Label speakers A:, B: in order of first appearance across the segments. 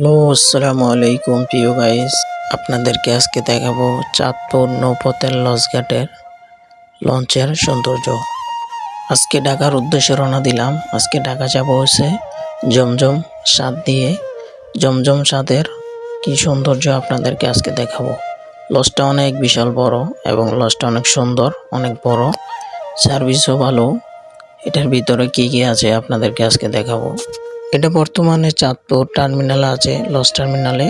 A: Hello, আসসালামু আলাইকুম প্রিয় গাইস আপনাদেরকে আজকে দেখাবো চাঁদপুর নৌপথের লঞ্চঘাটের লঞ্চের সৌন্দর্য। আজকে ঢাকার উদ্দেশ্যে রওনা দিলাম। আজকে ঢাকা যাব হচ্ছে জমজম স্বাদ দিয়ে। জমজম স্বাদের কি সৌন্দর্য আপনাদেরকে আজকে দেখাবো। লঞ্চটা অনেক বিশাল বড় এবং লঞ্চটা অনেক সুন্দর, অনেক বড়। সার্ভিসও ভালো। এটার ভিতরে কি কি আছে আপনাদেরকে আজকে দেখাবো। এটা বর্তমানে চাঁদপুর টার্মিনালে আছে, লস টার্মিনালে।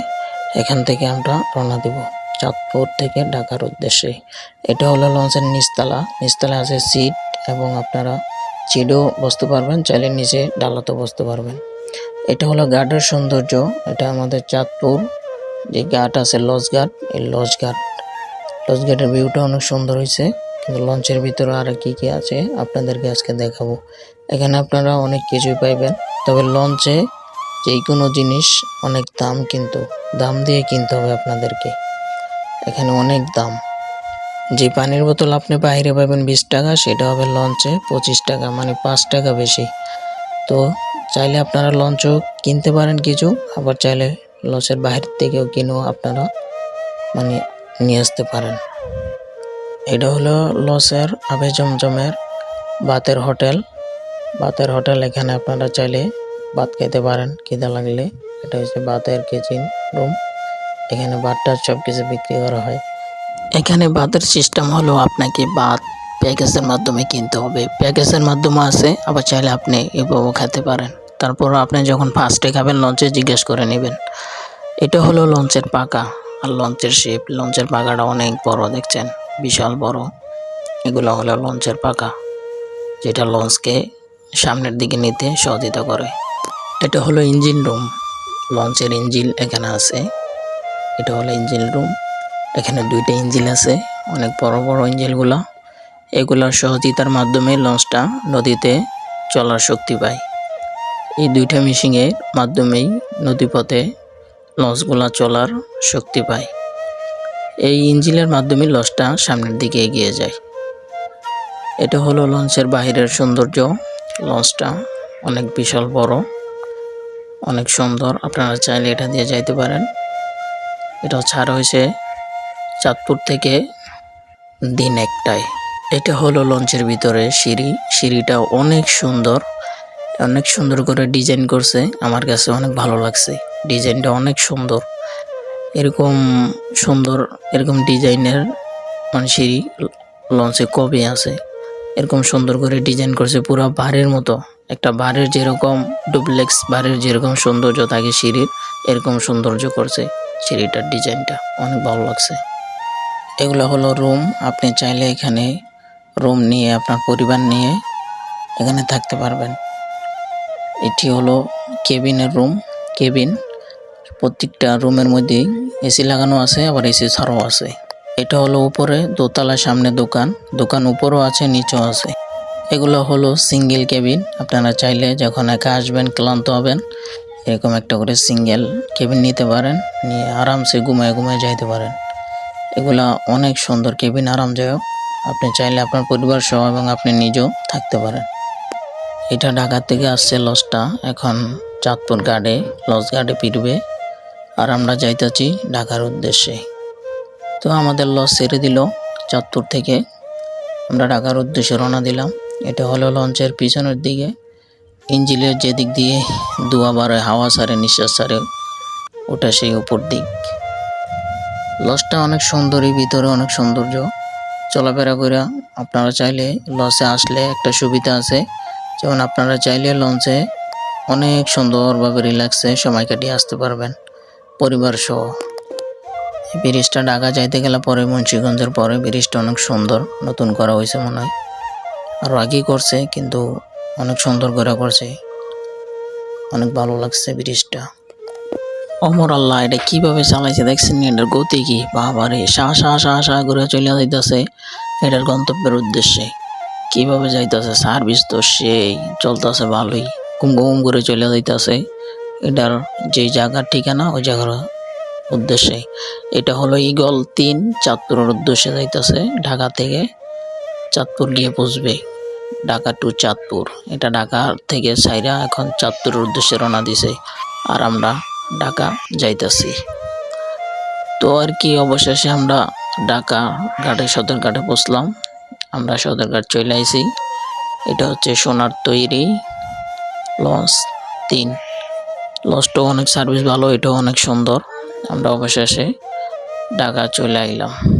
A: এখান থেকে আমরা রওনা দিব চাঁদপুর থেকে ঢাকার উদ্দেশ্যে। এটা হলো লঞ্চের নিচতলা। নিচতলা আছে সিট এবং আপনারা চিডও বসতে পারবেন, চাইলে নিচে ডালাতে বসতে পারবেন। এটা হলো ঘাটের সৌন্দর্য। এটা আমাদের চাঁদপুর। যে ঘাট আছে, লঞ্চ ঘাট এই লঞ্চ ঘাট লঞ্চ ঘাটের ভিউটা অনেক সুন্দর হয়েছে। কিন্তু লঞ্চের ভিতরে আর কি কি আছে, আপনাদেরকে আজকে দেখাবো। এখানে আপনারা অনেক কিছুই পাইবেন। তবে লঞ্চে যে কোনো জিনিস অনেক দাম কিন্তু, দাম দিয়ে কিনতে হবে আপনাদেরকে। এখানে অনেক দাম। যে পানির বোতল আপনি বাইরে পাবেন বিশ টাকা, সেটা হবে লঞ্চে পঁচিশ টাকা মানে পাঁচ টাকা বেশি। তো চাইলে আপনারা লঞ্চও কিনতে পারেন কিছু, আবার চাইলে লঞ্চের বাইরে থেকেও কিনেও আপনারা মানে নিয়ে আসতে পারেন। এটা হলো লসের আবে জমজমের বাতের হোটেল। বাতের হোটেল, এখানে আপনারা চাইলে ভাত খেতে পারেন, খিদে লাগলে। এটা হচ্ছে ভাতের কিচেন রুম এখানে ভাতটা সব কিছু বিক্রি করা হয়। এখানে ভাতের সিস্টেম হলো আপনাকে ভাত প্যাকেজের মাধ্যমে কিনতে হবে। প্যাকেজের মাধ্যমে আছে, আবার চাইলে আপনি এভাবেও খেতে পারেন। তারপর আপনি যখন ফার্স্টে খাবেন লঞ্চে জিজ্ঞেস করে নেবেন। এটা হলো লঞ্চের পাকা। আর লঞ্চের শেপ লঞ্চের পাকাটা অনেক বড়, দেখছেন? বিশাল বড়। এগুলো হলো লঞ্চের পাকা। যেটা লঞ্চকে সামনের দিকে নিতে সহযোগিতা করে। এটা হলো ইঞ্জিন রুম। লঞ্চের ইঞ্জিন এখানে আছে। এটা হলো ইঞ্জিন রুম। এখানে দুইটা ইঞ্জিন আছে। অনেক বড় বড় ইঞ্জিনগুলো। এগুলোর সহযোগিতার মাধ্যমে লঞ্চটা নদীতে চলার শক্তি পায়। এই দুইটা মেশিনের মাধ্যমেই নদীপথে লঞ্চগুলো চলার শক্তি পায়। এই ইঞ্জিনের মাধ্যমে লঞ্চটা সামনের দিকে এগিয়ে যায়। এটা হলো লঞ্চের বাহিরের সৌন্দর্য। লঞ্চটা অনেক বিশাল বড়, অনেক সুন্দর। আপনারা চাইলে এটা দিয়ে যাইতে পারেন। এটা ছাড় হয়েছে চাঁদপুর থেকে দিন একটায় এটা হলো লঞ্চের ভিতরে সিঁড়ি। সিঁড়িটা অনেক সুন্দর অনেক সুন্দর করে ডিজাইন করছে। আমার কাছে অনেক ভালো লাগছে। ডিজাইনটা অনেক সুন্দর। এরকম সুন্দর এরকম ডিজাইনের মানে সিঁড়ি লঞ্চে কবে আছে। এরকম সুন্দর করে ডিজাইন করছে, পুরো বাড়ির মতো। একটা বাড়ির যেরকম ডুপ্লেক্স বাড়ির যেরকম সৌন্দর্য থাকে সিঁড়ির, এরকম সৌন্দর্য করছে সিঁড়িটার ডিজাইনটা অনেক ভালো লাগছে। এগুলো হলো রুম আপনি চাইলে এখানে রুম নিয়ে, আপনার পরিবার নিয়ে এখানে থাকতে পারবেন। এটি হলো কেবিনের রুম কেবিন। প্রত্যেকটা রুমের মধ্যেই এসি লাগানো আছে, আবার এসি ছাড়াও আছে। এটা হলো উপরে দোতলার সামনে দোকান। দোকান উপরও আছে, নিচেও আছে। এগুলো হলো সিঙ্গেল কেবিন আপনারা চাইলে যখন একা আসবেন, ক্লান্ত হবেন, এরকম একটা করে সিঙ্গেল কেবিন নিতে পারেন। নিয়ে আরামসে ঘুমায় ঘুমায় যাইতে পারেন। এগুলা অনেক সুন্দর কেবিন আরামদায়ক। আপনি চাইলে আপনার পরিবার সহ এবং আপনি নিজেও থাকতে পারেন। এটা ঢাকা থেকে আসছে লজটা। এখন চাঁদপুর গার্ডে লজ গার্ডে ফিরবে। আর আমরা যাইতেছি ঢাকার উদ্দেশ্যে। তো আমাদের লঞ্চ ছেড়ে দিল চাঁদপুর থেকে। আমরা ঢাকার উদ্দেশ্যে রওনা দিলাম। এটা হলো লঞ্চের পিছনের দিকে। ইঞ্জিনের যে দিক দিয়ে ধোয়া বাড়ে হাওয়া সারে, নিঃশ্বাস সারে, ওটা সেই উপর দিক। লঞ্চটা অনেক সুন্দরই ভিতরে অনেক সৌন্দর্য। চলাফেরা করে আপনারা চাইলে লঞ্চে আসলে একটা সুবিধা আছে। যেমন আপনারা চাইলে লঞ্চে অনেক সুন্দরভাবে রিল্যাক্সে সময় কাটিয়ে আসতে পারবেন। পরিবার সহ। এই ব্রিজটা ঢাকা যাইতে গেলে পরে মুন্সিগঞ্জের পরে ব্রিজটা অনেক সুন্দর, নতুন করা হয়েছে মনে হয়। আরও আগেই করছে, কিন্তু অনেক সুন্দর করে করছে। অনেক ভালো লাগছে ব্রিজটা অমর আল্লাহ, এটা কীভাবে চালাইছে দেখছেন? এটার গতি কি? বাবারে শাহ শাহ শাহ শাহ করে চলে যাইতেছে। এটার গন্তব্যের উদ্দেশ্যে। কীভাবে যাইতেছে? সার্ভিস তো সেই, চলতেছে ভালোই। ঘুম ঘুম করে চলে যাইতেছে। এটার যে জায়গার ঠিকানা, ওই জায়গার উদ্দেশ্যে। এটা হলো ইগল তিন, চাঁদপুরের উদ্দেশ্যে যাইতেছে। ঢাকা থেকে চাঁদপুর গিয়ে পৌঁছবে। ঢাকা টু চাঁদপুর। এটা ঢাকা থেকে সাইরা এখন চাঁদপুরের উদ্দেশ্যে রওনা দিছে। আর আমরা ঢাকা যাইতাছি। তো আর কি অবশেষে আমরা ঢাকা ঘাটে, সদর ঘাটে বসলাম আমরা সদর ঘাট চলে আইছি। এটা হচ্ছে সোনার তৈরি লঞ্চ তিন। লঞ্চটাও অনেক সার্ভিস ভালো, এটাও অনেক সুন্দর। আমরা অবশেষে ঢাকা চলে আইলাম।